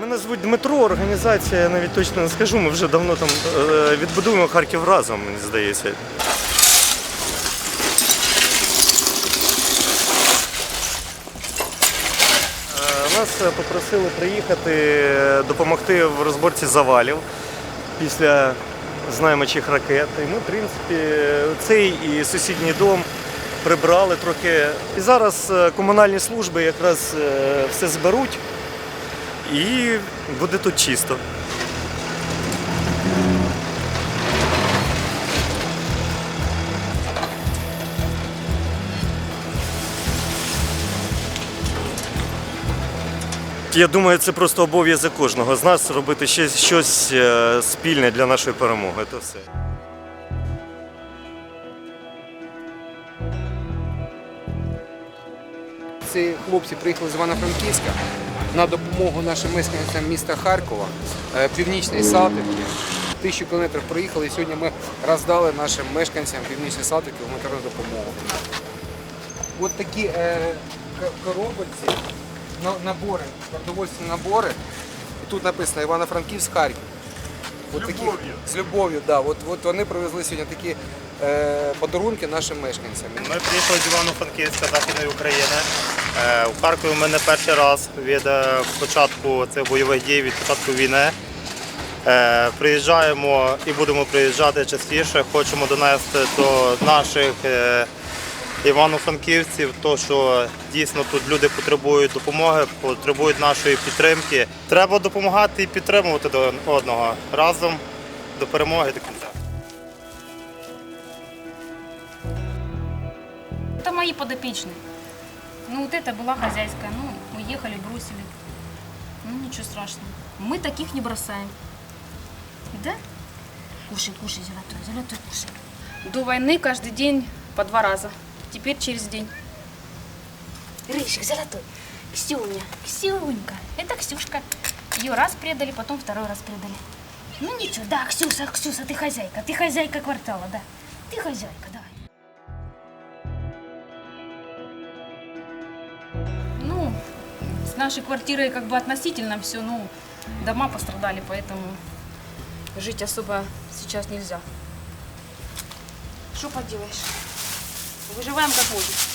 Мене звуть Дмитро, організація, я навіть точно не скажу, ми вже давно там е, відбудуємо Харків разом, мені здається. Е, Нас попросили приїхати е, допомогти в розборці завалів після знаймачих ракет. І ми, в принципі, цей і сусідній дом прибрали трохи. І зараз комунальні служби якраз все зберуть і буде тут чисто. Я думаю, це просто обов'язок кожного з нас робити ще щось е, спільне для нашої перемоги. Це все. Ці хлопці приїхали з Івано-Франківська на допомогу нашим мешканцям міста Харкова, е, Північної Салтівки. Тисячу кілометрів проїхали і сьогодні ми роздали нашим мешканцям Північної Салтівки гуманітарну допомогу. От такі е, коробочці, набори, продовольственні набори. І тут написано Івано-Франківськ, Харків. От такі- з любов'ю, да. От, от вони привезли сьогодні такі е, подарунки нашим мешканцям. Ми приїхали з Івано-Франківська, Західної України. Е, У Харкові ми не перший раз від е, початку цих бойових дій, від початку війни. Е, Приїжджаємо і будемо приїжджати частіше. Хочемо донести до наших івано-франківців, то що дійсно тут люди потребують допомоги, потребують нашої підтримки. Треба допомагати і підтримувати до одного разом до перемоги до кінця. Это мои подопечные. Ну вот это была хозяйская. Ну, уехали, бросили. Ну ничего страшного. Мы таких не бросаем. Да? Кушай, кушай, золотой, золотой, кушай. До войны каждый день по два раза. Теперь через день. Рыжик, золотой. Ксюня, Ксюнька. Это Ксюшка. Ее раз предали, потом второй раз предали. Ну ничего, да, Ксюша, Ксюша, ты хозяйка. Ты хозяйка квартала, да. Ты хозяйка, давай. Нашей квартирой как бы относительно все, ну, дома пострадали, поэтому жить особо сейчас нельзя. Что поделаешь? Выживаем как можем.